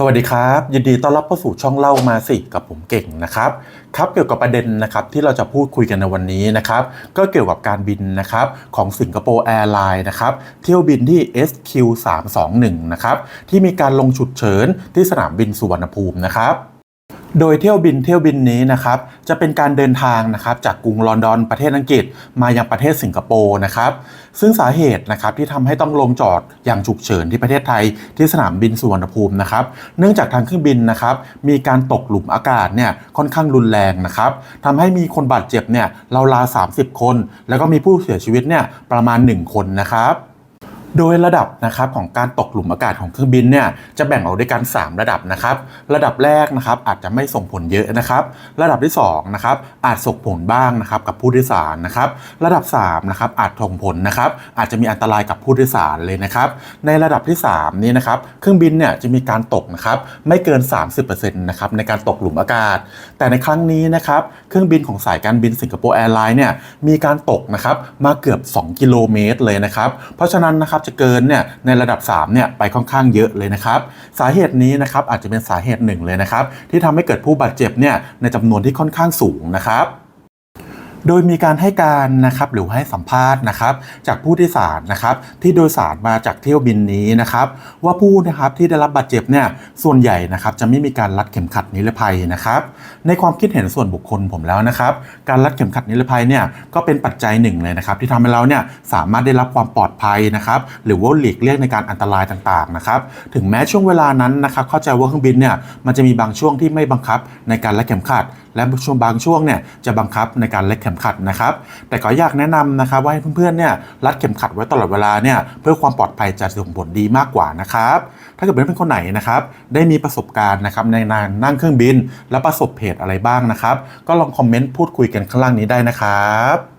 สวัสดีครับ ยินดีต้อนรับเข้าสู่ช่องเล่ามาสิกับผมเก่งนะครับครับเกี่ยวกับประเด็นนะครับที่เราจะพูดคุยกันในวันนี้นะครับก็เกี่ยวกับการบินนะครับของสิงคโปร์แอร์ไลน์นะครับเที่ยวบินที่ SQ321 นะครับที่มีการลงฉุดเฉินที่สนามบินสุวรรณภูมินะครับ โดยเที่ยวบินเที่ยวบินนี้นะครับจะเป็นการเดินทางนะครับจากกรุงลอนดอนประเทศอังกฤษ มายังประเทศสิงคโปร์นะครับซึ่งสาเหตุนะครับที่ทำให้ต้องลงจอดอย่างฉุกเฉินที่ประเทศไทยที่สนามบินสุวรรณภูมินะครับเนื่องจากทางเครื่องบินนะครับมีการตกหลุมอากาศเนี่ยค่อนข้างรุนแรงนะครับทำให้มีคนบาดเจ็บเนี่ยราวๆ30 คน แล้วก็มีผู้เสียชีวิตเนี่ยประมาณ 1 คนนะครับ โดยระดับนะครับของการตกหลุมอากาศของเครื่องบินเนี่ยจะแบ่งออกด้วยกัน 3 ระดับนะครับ ระดับแรกนะครับอาจจะไม่ส่งผลเยอะนะครับ ระดับที่2นะครับอาจส่งผลบ้างนะครับกับผู้โดยสารนะครับ ระดับ3นะครับอาจส่งผลนะครับอาจจะมีอันตรายกับผู้โดยสารเลยนะครับในระดับที่ 3 นี้นะครับเครื่องบินเนี่ยจะมีการตกนะครับไม่เกิน 30%นะครับในการตกหลุมอากาศ แต่ในครั้งนี้นะครับเครื่องบินของสายการบินสิงคโปร์แอร์ไลน์เนี่ยมีการตกนะครับมาเกือบ 2 กิโลเมตรเลยนะครับเพราะฉะนั้นนะครับจะเกินเนี่ยในระดับ3เนี่ยไปค่อนข้างเยอะเลยนะครับสาเหตุนี้นะครับอาจจะเป็นสาเหตุหนึ่งเลยนะครับที่ทำให้เกิดผู้บาดเจ็บเนี่ยในจำนวนที่ค่อนข้างสูงนะครับ โดยมีการให้การนะครับหรือให้สัมภาษณ์นะครับ จากผู้โดยสารนะครับ ที่โดยสารมาจากเที่ยวบินนี้นะครับ ว่าผู้นะครับที่ได้รับบาดเจ็บเนี่ยส่วนใหญ่นะครับจะไม่มีการรัดเข็มขัดนิรภัยนะครับ ในความคิดเห็นส่วนบุคคลผมแล้วนะครับ การรัดเข็มขัดนิรภัยเนี่ยก็เป็นปัจจัยหนึ่งเลยนะครับ ที่ทำให้เราเนี่ยสามารถได้รับความปลอดภัยนะครับหรือว่าหลีกเลี่ยงในการอันตรายต่างๆนะครับ ถึงแม้ช่วงเวลานั้นนะครับ เข้าใจว่าเครื่องบินเนี่ยมันจะมีบางช่วงที่ไม่บังคับในการรัดเข็มขัด และช่วงบางช่วงเนี่ยจะบังคับในการเล็กเข็มขัดนะครับ แต่ก็อยากแนะนำนะครับว่าให้เพื่อนๆเนี่ยรัดเข็มขัดไว้ตลอดเวลาเนี่ยเพื่อความปลอดภัยจะส่งผลดีมากกว่านะครับ ถ้าเกิดเป็นคนไหนนะครับได้มีประสบการณ์นะครับในการนั่งเครื่องบิน และประสบเหตุอะไรบ้างนะครับ ก็ลองคอมเมนต์พูดคุยกันข้างล่างนี้ได้นะครับ